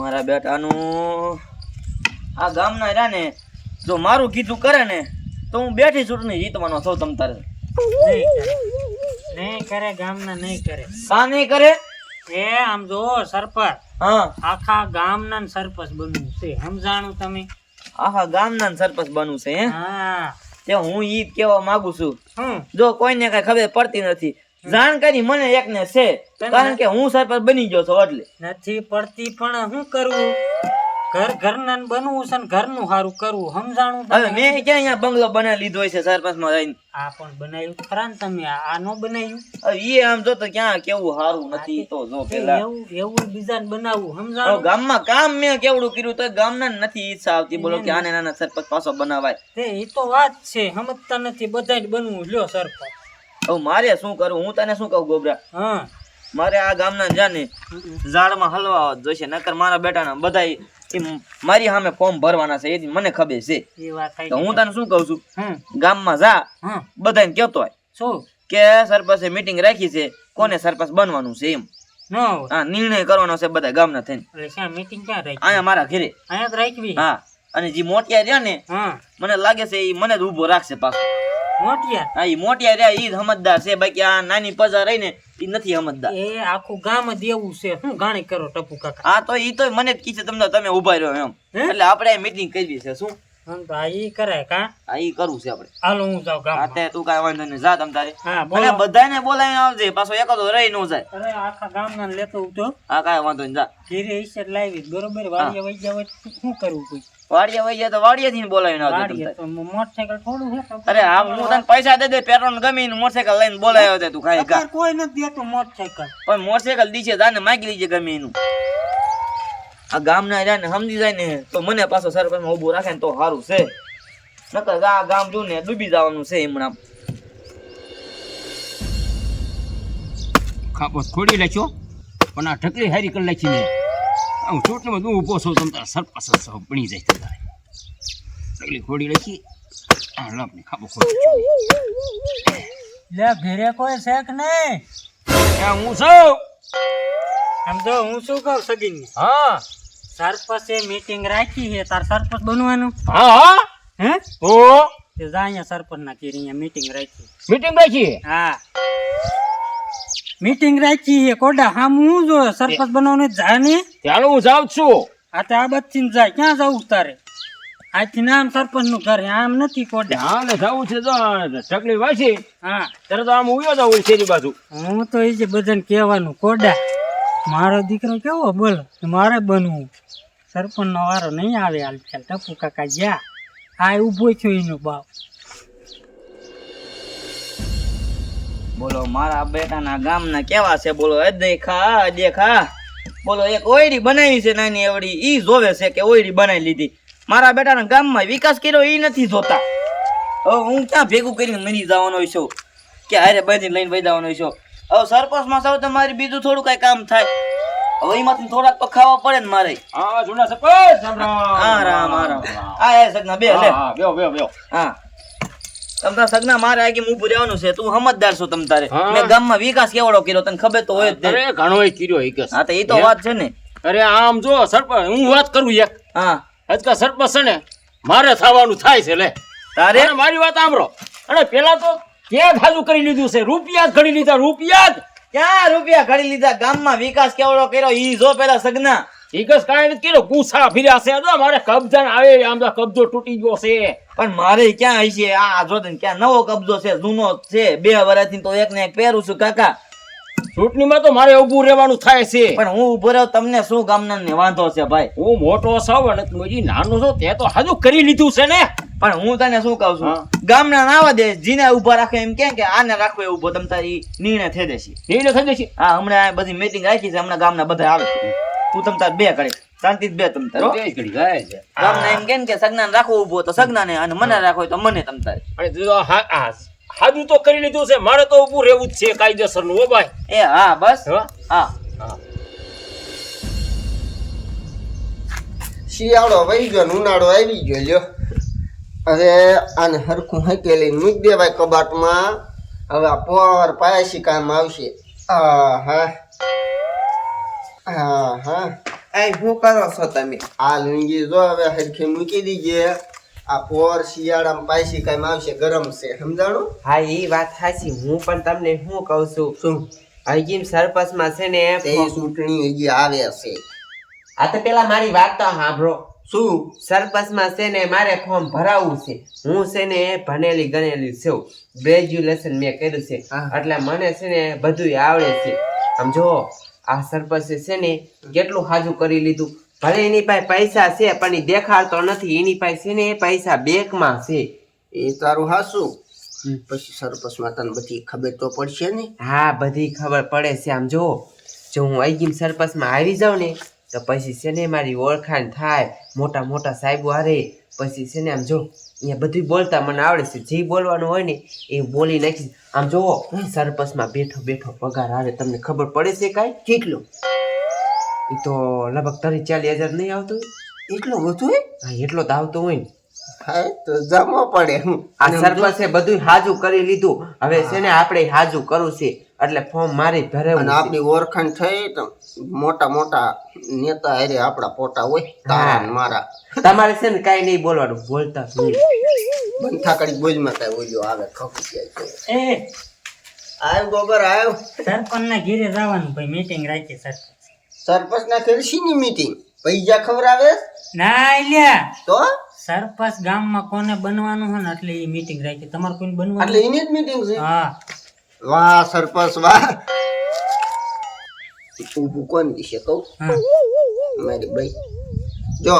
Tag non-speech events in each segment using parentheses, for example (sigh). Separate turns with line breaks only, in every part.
મારા બેટાનું. આ ગામના રહ્યા ને જો મારું કીધું કરે ને તો હું બેઠી ચૂંટણી જીતવાનો છો તમ તારે.
નહીં કરે. ગામના નહીં કરે.
સા નહીં કરે?
એ આમ જો સરપંચ
હા.
આખા ગામના સરપંચ બનવું છે. સમજાણું તમે?
આખા ગામના સરપંચ બનવું છે હે?
હા.
તે હું ઈ કેવા કહેવા માંગુ છું. જો કોઈને કઈ ખબર પડતી નથી જાણકારી મને એકને છે કારણ કે હું સરપંચ બની ગયો છું એટલે.
નથી પડતી પણ શું કરવું ઘર ઘરના બનવું છે ને ઘરનું સારું કરવું સમજાણું
હવે મેં ક્યાં અહીંયા બંગલો બનાવી લીધો છે સરપંચમાં જઈને?
આ પણ બનાવ્યું ખરા ને તમે આ નો બનાવ્યું?
એ આમ જો તો ક્યાં કેવું સારું નથી તો જો પેલા.
એવું એવું બીજાને બનાવવું સમજાણું?
ગામમાં કામ મેં કેવડું કર્યું તો ગામના નથી ઈચ્છા આવતી બોલો કે આને નાના સરપંચ પાછો બનાવાય.
તે એ તો વાત છે સમજતા નથી બધાય બનવું લ્યો સરપંચ.
હવે મારે શું કરવું હું તને શું કહું ગોબરા?
હા.
મારે આ ગામના જાને ઝાડમાં હલવા જોઈશે નકર મારા બેટાના બધા મારી સામે ફોર્મ ભરવાના છે એ મને ખબર છે. તો હું તને શું કહું છું? ગામમાં જા બધાને કહેતો હોય
શું?
કે સરપંચે મીટિંગ રાખી છે કોને સરપંચ બનવાનું છે એમ. હા નિર્ણય કરવાનો છે બધા ગામના થઈને.
મીટિંગ ક્યાં રાખી?
અહીંયા મારા ઘરે.
અહીંયા રાખવી?
હા અને જે મોટિયા રહ્યા ને મને લાગે છે એ મને જ ઊભો રાખશે પાછો.
મોટિયા?
હા એ મોટિયા રે ઈ સમજદાર છે. બાકી આ નાની પજા રહી ને ઈ નથી સમજદાર
એ આખું ગામ એવું છે. શું ગાણી કરો ટપુ કાકા?
હા તો ઈ તો મને જ કીધે તમને તમે ઊભા રહ્યો એમ? એટલે આપણે મીટિંગ કરવી છે શું
ઈ બરોબર જાવ શું કરવું
વાડિયા વઈ તો બોલાવીને
મોટરસાયકલ થોડું
અરે હા હું તને પૈસા દે દે પેટ્રોલ ગમી મોટરસાયકલ લઈને બોલાવ્યો તે તું ખાઈ કા.
કોઈ નથી દેતું મોટરસાયકલ
પણ મોટરસાયકલ દીશે તાને માગી લીજે ગમે એનું આ ગામના રહ્યા ને સમજી જાય ને તો મને પાછો સરપંચમાં ઊભું રાખે ને તો સારું છે. નકર આ ગામ જો ને ડૂબી જવાનું છે હમણાં
ખાપો ખોડી નાખ્યો પણ આ ઢકલી હારી કરી નાખી મેં. હું ચૂંટણીમાં તું ઊભો છું તમ તાર સરપાસ સહ બની જાય તે તારે. ઢકલી ખોડી લખી આ લાપને ખાબો ખોડી
લે ઘરે કોઈ શેખ નહીં?
નાખ્યો હું છું?
આમ તો હું શું કહું સગીન
હા.
સરપસે મીટિંગ રાખી છે તાર સરપંચ બનવાનું?
હા હા.
હે?
ઓ
તે જા અહીંયા સરપંચ ના કેરી અહીંયા મીટિંગ રાખી.
મીટિંગ રાખી?
હા. મીટિંગ રાખી છે કોડા હા હું જો સરપંચ બનવાનું જા ને.
ચાલો હું જાઉં છું.
આ તે આ બચ્ચી જાય ક્યાં જવું તારે? આજથી નામ સરપંચનું ઘર આમ નથી કોડા.
હા ને જવું છે તો ચકલી વાસી.
હા.
ત્યારે તો આમ ઉયો જાવ શેરી બાજુ.
હું તો એ જે બધાને કહેવાનું કોડા મારો દીકરો કેવો? બોલ મારે બનવું. સરપંચ નો વારો નહીં આવે હાલ ચાલ ટપુ કાકા જ્યાં આ ઊભો થયો એનો બાપ.
બોલો મારા બેટાના ગામના કેવા છે? બોલો એ દેખા દેખા. બોલો એક ઓયડી બનાવી છે નાની એવડી. ઈ જોવે છે કે ઓયડી બનાવી લીધી. મારા બેટાના ગામમાં વિકાસ કર્યો ઈ નથી જોતા. હવે હું ક્યાં ભેગું કરીને મરી જવાનો છું? કે હારે બધી લઈને વૈદાવાનો જવાનો છું? હવે સરપંચમાં સૌ તમારી બીજું થોડું કઈ કામ થાય. હવે એમાંથી થોડાક તો ખાવા પડે ને મારે.
હા જૂના સરપંચ રામ રામ.
હા રામ હા એ સગના બે લે
બેઓ બેઓ બેહો.
હા. તમ તાર સગના મારે આગી મું રહેવાનું છે. તું સમજદાર છો તમ તારે. મેં ગામમાં વિકાસ કેવડો કર્યો તને ખબર તો હોય જ
અરે ઘણો કર્યો હિકસ
હા તો એ તો વાત છે ને.
અરે આમ જો સરપંચ હું વાત કરું એક.
હા.
આજકા સરપંચ છે ને મારે થવાનું થાય છે લે.
તારે?
મારી વાત સાંભળો. અને પેલા તો ક્યાં ખાજુ કરી લીધું છે? રૂપિયા જ ઘડી લીધા રૂપિયા જ.
ક્યાં રૂપિયા ઘડી લીધા? ગામમાં વિકાસ કેવડો કર્યો? ઈ જો પેલા સગના.
હિકસ કાંઈ નથી કર્યો ગુસ્સા ફર્યા છે. તો મારે કબજા આવે આમ તો કબજો તૂટી ગયો છે.
પણ મારે ક્યાં હશે? આ આજો ક્યાં નવો કબજો છે જૂનો છે. બે વર્ષથી તો એક ને એક પહેરું છું કાકા.
ચૂંટણીમાં તો મારે ઊભું રહેવાનું થાય છે.
પણ હું ઊભો રહ્યો તમને શું ગામના ને વાંધો છે ભાઈ?
હું મોટો છું અને તું નાનો છો તે તો હજુ કરી લીધું છે ને.
પણ હું તને શું કહું છું. ગામના નાવા દે જીને ઊભા રાખે એમ કેમ કે આને રાખવો એ ઊભો તમ તારી નિર્ણય થઈ જશે.
નિર્ણય થઈ જશે.
હા હમણાં બધી મીટિંગ રાખી છે હમણાં ગામના બધા આવે છે. તું તમ તાર બે કરે શાંતિ બે તમ તાર હો.
બે ઘડી ગાય છે.
ગામના એમ કેમ કે સગનાને રાખવો ઊભો તો સગનાને અને મને રાખો તો મને તમ તાર.
અને તું તો હા હા હાજુ તો કરી લીધું છે. મારે તો ઊભું રહેવું જ છે કાયદેસરનું હો ભાઈ.
એ હા બસ.
હા?
શિયાળો વહી ગયો ને ઉનાળો આવી ગયો લ્યો. હવે આને હરખું હકેલી મૂકી દેવાય કબાટમાં. હવે આ પોર પાયાસી કામ આવશે. આ હા હા હા
એ શું કરો છો તમે?
આ લુંગી જો હવે હરખી મૂકી દીજે. આ પોર શિયાળામાં પાછી કઈ આવશે ગરમ છે સમજાણું?
હા એ વાત સાચી. હું પણ તમને શું કહું છું?
શું?
હજીમ સરપંચમાં છે ને
તે ચૂંટણી હજી આવે છે.
આ તો પેલા મારી વાત તો સાંભળો.
શું?
સરપંચમાં છે ને મારે ફોર્મ ભરાવવું છે. હું છે ને ભણેલી ગણેલી છું. ગ્રેજ્યુએશન મેં કર્યું છે. એટલે મને છે ને બધું આવડે છે. આમ જો આ સરપંચે છે ને કેટલું હાજુ કરી લીધું? ભલે એની પાસે પૈસા છે પણ એ દેખાડતો નથી. એની પાસે છે ને પૈસા બેંકમાં છે.
એ તારું હાસું. પછી સરપંચમાં તને બધી ખબર તો પડશે ને.
હા બધી ખબર પડે છે. આમ જો જો હું આઈગીમ સરપંચમાં આવી જાઉં ને તો પછી છે ને મારી ઓળખાણ થાય. મોટા મોટા સાહેબો હારે. પછી છે ને આમ જો અહીંયા બધું બોલતા મને આવડે છે. જે બોલવાનું હોય ને એ બોલી નાખી આમ જોવો સરપસમાં બેઠો બેઠો પગાર આવે તમને ખબર પડે છે કાંઈ?
કેટલું?
એ તો લગભગ તારી ચાલી હજાર નહીં આવતું
એટલો બધું હા
એટલો તો આવતો હોય ને.
હા તો જમો પડે.
આ સરપંચે બધું હાજુ કરી લીધું. હવે છે ને આપણે હાજુ કરવું છે. એટલે ફોર્મ મારી ભરે
અને
છે.
આપણી ઓળખાણ થઈ તો મોટા મોટા નેતા હારે આપણા પોટા હોય તારા ને મારા.
તમારે છે ને કાંઈ નહીં બોલવાનું બોલતા
બંથા કરી બોજમાં કઈ ઓલ્યો આવે ખપી જાય
એ
આવ્યો ગોબર આવ
સરપંચના ઘીરે જવાનું ભાઈ મીટિંગ રાખી સરપંચ.
સરપંચ ના ની મીટિંગ પૈસા ખવડાવે?
ના લ્યા.
તો?
સરપંચ ગામમાં કોને બનવાનું હોય ને એટલે એ મીટિંગ રાખી તમારે કોઈને
એટલે એની જ મીટિંગ છે?
હા.
વાહ સરપંચ વાહ. ઊભું કોણ દિશે કહું. મારી ભાઈ જો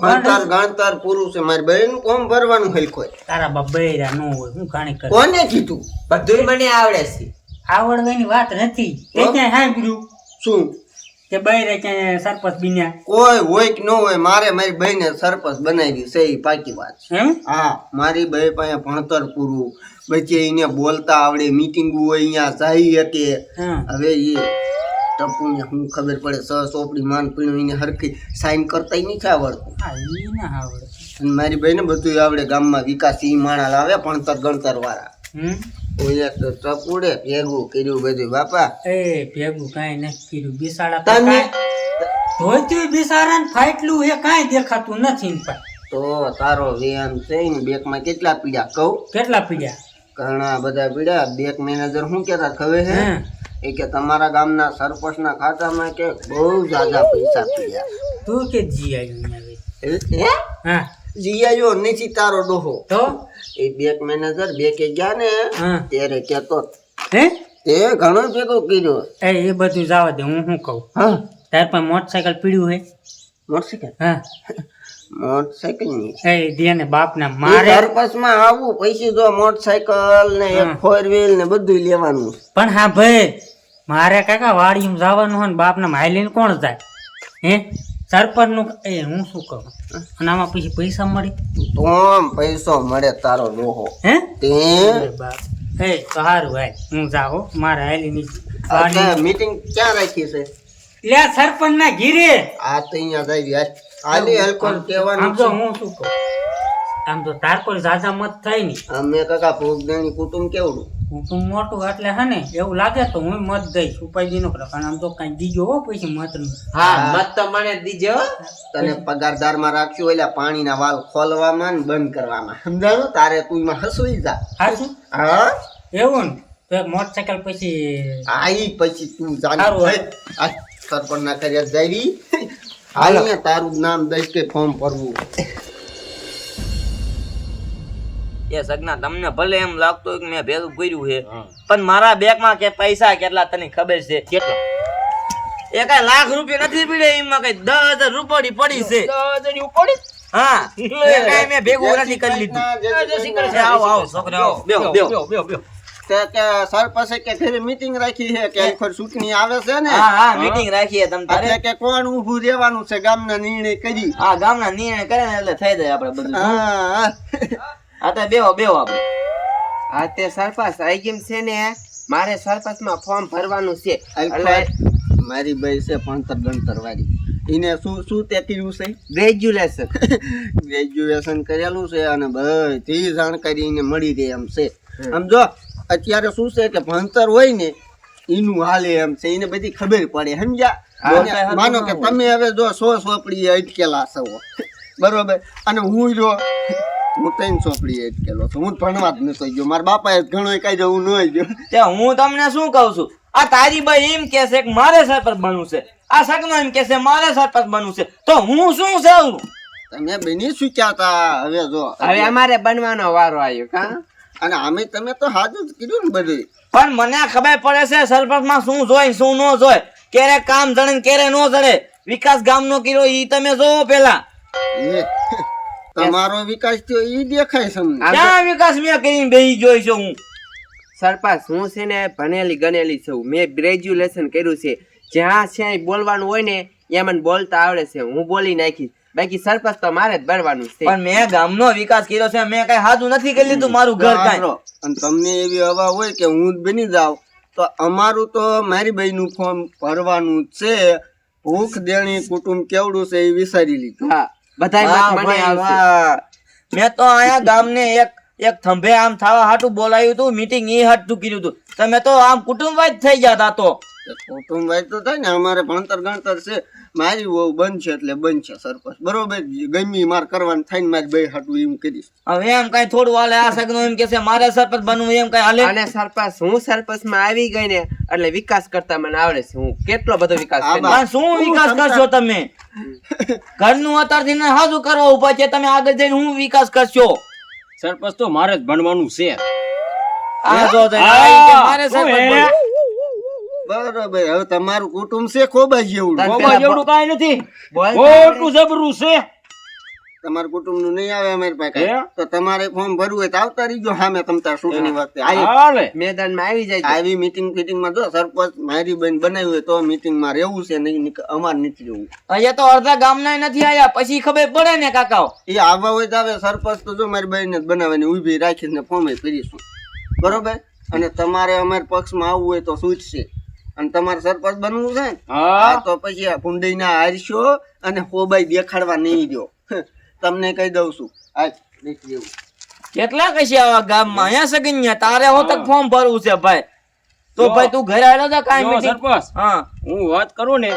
ભણતર ગણતર પૂરું છે. મારી બહેન કોમ ભરવાનું હલકો
તારા બબૈરા નો હોય હું કાણી કર.
કોને કીધું?
બધું મને આવડે છે.
આવડવાની વાત નથી. તે
તો?
ક્યાંય સાંભળ્યું?
શું?
કે બૈરે ક્યાંય સરપંચ બન્યા?
કોઈ હોય કે ન હોય મારે મારી બહેને સરપંચ બનાવી છે એ પાકી વાત છે. હા મારી બહેન પાસે ભણતર પૂરું. પછી એને બોલતા આવડે મીટિંગ હોય અહીંયા જઈ શકે હવે એ ટપુને શું ખબર પડે સ ચોપડી માન પીણું એને હરખી સાઈન કરતા છે આવડતું.
હા આવડે.
મારી બહેને બધું આવડે ગામમાં વિકાસ ઈ માણા લાવે ભણતર ગણતર વાળા.
હમ?
તો ટપુડે ભેગું કર્યું બધું. બાપા
એ ભેગું કાંઈ નથી કર્યું. બિસાડા
તમે
ધોત્યું બિસાડા ને ફાટલું એ કાંઈ દેખાતું નથી ને પણ.
તો તારો વેમ છે ને બેકમાં કેટલા પીડ્યા કહું?
કેટલા પીડ્યા
ઘણા બધા પીડ્યા બેક મેનેજર શું કહેતા ખબર
હે.
એ કે તમારા ગામના સરપંચના ખાતામાં કે બહુ જાજા પૈસા પીડ્યા
તું કે જી આવ્યું અહીંયા
હે?
હા.
જીઆઈઓ નથી તારો ડોહો.
તો?
એ બેક મેનેજર બેકે ગયા ને ત્યારે કેતો
હે?
તે ઘણો ભેગો કર્યો.
એ એ બધું જવા દે હું શું કહું?
હા.
તાર પણ મોટરસાયકલ પીડ્યું હે
મોટરસાયકલ
હા.
મોટરસાયકલની.
એ દે ને બાપના
મારે સરપસમાં આવું પૈસી જો મોટરસાયકલ ને એક ફોર વ્હીલ ને બધું લેવાનું.
પણ હા ભાઈ મારે કાકા વાડીમાં જવાનું હોય ને બાપના માયલીને કોણ જાય? હે? સરપંચનું એ હું શું કહું? અને આમાં પછી પૈસા મળે?
તો પૈસો મળે તારો લોહો?
હે?
તે?
એ તો સારું ભાઈ હું જાઉં મારે હાલી ની વાડી
મીટિંગ ક્યાં રાખી છે?
લે સરપંચ ના ઘીરે.
આ તો અહીંયા જાય યાર આલી હલકો કહેવાનું
આમ તો હું શું કહું? આમ તો તાર કોઈ ઝાઝા મત થાય ને
અમે કાકા ભોગદેણી કુટુંબ કેવડું?
કુટુંબ મોટું એટલે હે ને એવું લાગે તો હું મત દઈશ. ઉપાય નો પ્રકાર આમ તો કઈ દીજો હો પછી મતનું
હા મત તો મને દીજો.
તને પગારદારમાં રાખ્યું એટલે પાણીના વાલ ખોલવામાં ને બંધ કરવામાં. સમજાણું? તારે તું એમાં હસવી જા.
હાશું
હા?
એવું ને? તો એક મોટરસાયકલ પછી
આઈ પછી તું જાણી. સરપંચ ના કર્યા જઈ હાલ તારું નામ દઈશ કે ફોર્મ ભરવું.
એ સગના તમને ભલે એમ લાગતું હોય કે મેં ભેગું કર્યું છે પણ મારા બેંકમાં કે પૈસા કેટલા તને ખબર છે? કેટલા? એ કઈ લાખ રૂપિયા નથી પીડે એમાં કઈ? દસ હજાર રૂપડી પડી છે. હા. એ કઈ મેં ભેગું નથી કરી લીધું. આવો આવો છોકરા આવો બેહો બેહો
તે કે સરપંચે કે ઘરે મીટિંગ રાખી છે કે આખર ચૂંટણી આવે છે ને?
હા હા મીટિંગ રાખીએ તમ તારે.
કે કોણ ઊભું રહેવાનું છે ગામના નિર્ણય કરી.
આ ગામના નિર્ણય કરે ને એટલે થઈ જાય આપણે બધું
હા.
આ તો બેહો બેહો આપણે.
હા તે સરપંચ આઈગીમ છે ને મારે સરપંચમાં ફોર્મ ભરવાનું છે.
એટલે મારી ભાઈ છે ભણતર ગણતર વાળી. એને શું શું તે કર્યું છે?
ગ્રેજ્યુએશન
ગ્રેજ્યુએશન (laughs) કરેલું છે અને બધી જાણકારી એને મળી ગઈ એમ છે. સમજો અત્યારે શું છે કે ભણતર હોય ને એનું હાલે એમ છે. એને બધી ખબર પડે સમજ્યા? માનો કે તમે હવે જો સો સોપડી અટકેલા છો. (laughs) બરોબર? અને હું જો હું ત્રણ સોપડી કેલો છું. હું ભણવા જ નતો ગયો. મારા બાપાએ ઘણો કઈ જવું ન ગયો
તે હું તમને શું કહું છું? આ તારી ભાઈ એમ કે છે કે મારે સરપંચ બનવું છે. આ સગનો એમ કે છે મારે સરપંચ બનવું છે. તો હું શું છું
તમે બની શીખ્યા તા હવે જો
હવે અમારે બનવાનો વારો આવ્યો કા
અને અમે તમે તો હાજર જ કીધું ને બધું.
પણ મને ખબર પડે છે સરપંચમાં શું જોઈ શું ન જોય? ક્યારે કામ જડે ને ક્યારે ન જડે વિકાસ ગામનો કીરો ઈ તમે જોવો પેલા.
તમારો વિકાસ થયો એ દેખાય
તો
ક્યાં વિકાસ મેં કરીને બેહી જોઈ છું હું?
સરપંચ હું છે ને ભણેલી ગણેલી છું. મેં ગ્રેજ્યુએશન કર્યું છે. જ્યાં છે બોલવાનું હોય ને એ મને બોલતા આવડે છે. હું બોલી નાખીશ. બાકી સરપંચ તો મારે જ બનવાનું છે.
પણ મેં ગામનો વિકાસ કર્યો છે. મેં કઈ હાજુ નથી કરી લીધું મારું ઘર કાંઈ.
અને તમને એવી હવા હોય કે હું બની જાઉં તો અમારું તો મારી બહેનનું ફોર્મ ભરવાનું જ છે. ભૂખ દેણી કુટુંબ કેવડું છે એ વિચારી લીધું.
હા. બધાય
વાહ
મને આવશે.
મેં તો આયા ગામને એક એક થંભે આમ થવા હાટું બોલાયું હતું મીટિંગ એ હાટું કીધું હતું તમે તો આમ કુટુંબ જ થઈ ગયા તા. તો
કુટુંબ તો થાય ને અમારે ભણતર ગણતર છે. મારી વહુ બનશે એટલે બનશે સરપંચ. બરોબર ગમી માર કરવાનું થાય ને મારી ભાઈ હાટું એમ કરીશ
હવે એમ કઈ થોડું હાલે આ સગનો એમ કે છે મારે સરપંચ બનવું એમ કઈ હાલે?
અને સરપંચ હું સરપંચમાં આવી ગઈ ને એટલે વિકાસ કરતા મને આવડે છે. હું કેટલો બધો વિકાસ
શું વિકાસ કરશો તમે? ઘરનું અત્યારથી ને હાજુ કરવા ઊભા છે તમે આગળ જઈને હું વિકાસ કરશો?
સરપંચ તો મારે જ બનવાનું છે.
આ જો મારે સરપંચ.
બરોબર હવે તમારું કુટુંબ છે ખોબા જેવડું
પેલા
જેવડું કાંઈ નથી.
બોલ
ખોટું જબરું છે.
તમારું કુટુંબનું નહીં આવે અમારી પાસે. તો તમારે ફોર્મ ભરવું હોય તો આવતા રહીજો સામે તમ તારની વખતે
મેદાનમાં આવી જાય
આવી મીટિંગ ફીટિંગમાં જો સરપંચ મારી બેન બનાવી હોય તો મીટિંગમાં રહેવું છે નહીં નીક- અમારે નથી રહેવું
અહીંયા તો અડધા ગામ ના નથી આયા. પછી ખબર પડે ને કાકાઓ.
એ આવવા હોય તો આવે. સરપંચ તો જો મારી બેન જ બનાવવાની ઊભી રાખીને ફોર્મ ભરીશું. બરોબર? અને તમારે અમારા પક્ષમાં આવવું હોય તો છૂટશે અને તમારે સરપંચ બનવું છે ને
હા.
હા તો પછી આ ભૂંડીના હારશો અને હોબાઈ દેખાડવા નહીં જો તમને કહી દઉં છું. આ રહેવું
કેટલા કશી આવા ગામમાં? અહીંયા સગન્યા તારે હોતક ફોર્મ ભરવું છે ભાઈ. તો ભાઈ તું ઘરે આવ્યો તો કાંઈ મીટિંગ
સરપંચ.
હા.
હું વાત કરું ને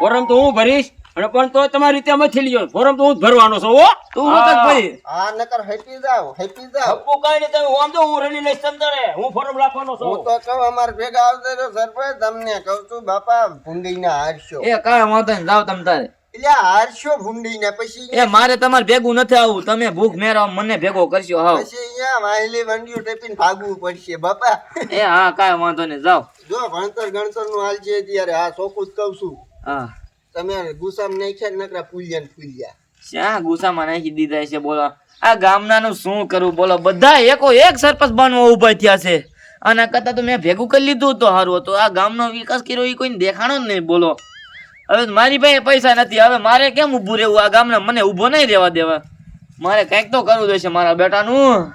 ફોરમ તો હું ભરીશ. અને પણ તો તમારી રીતે અમે થઈ લ્યો ફોરમ તો હું જ ભરવાનો છું હો.
તું
હા.
ભરી.
હા નકર હેપી જાવ હેપી જાવ.
હપ્પુ કાઈ નહીં તમે આમ તો હું રડી લઈશ તમતારે હું ફોરમ રાખવાનો છું.
હું તો કહું અમાર ભેગા આવતા તો સરપંચ તમને કહું છું બાપા ભૂંડીના હારશો.
એ કાંઈ વાંધો નહીં જાવ તમ તારે.
એટલે હારશો ભૂંડી ને પછી
એ મારે તમારે ભેગું નથી આવવું તમે ભૂખ મેળવો મને ભેગો કરશો હા
પછી અહીંયા વાહેલી વંડિયું ટેપીને ભાગવું પડશે બાપા.
એ હા કાંઈ વાંધો નહીં જાવ
જો ભણતર ગણતરનું હાલ છે ત્યારે હા ચોખ્ખું જ કહું છું.
હા.
તમે ગુસ્સામ નાખ્યા નકરા ફૂલ્યા ને ફૂલ્યા.
શ્યાં ગુસ્સામાં નાખી દીધા છે, બોલો. આ ગામનાનું શું કરું, બોલો. બધા એકો એક સરપંચ બનવા ઊભા થયા છે. આના કરતા તો મેં ભેગું કરી લીધું તો સારું હતું. આ ગામનો વિકાસ કર્યો એ કોઈને દેખાણો જ નહીં, બોલો. હવે મારી પાસે પૈસા નથી. હવે મારે કેમ ઊભું રહેવું? આ ગામના મને ઊભો નહીં રહેવા દેવા. મારે કંઈક તો કરવું જોઈશે મારા બેટાનું.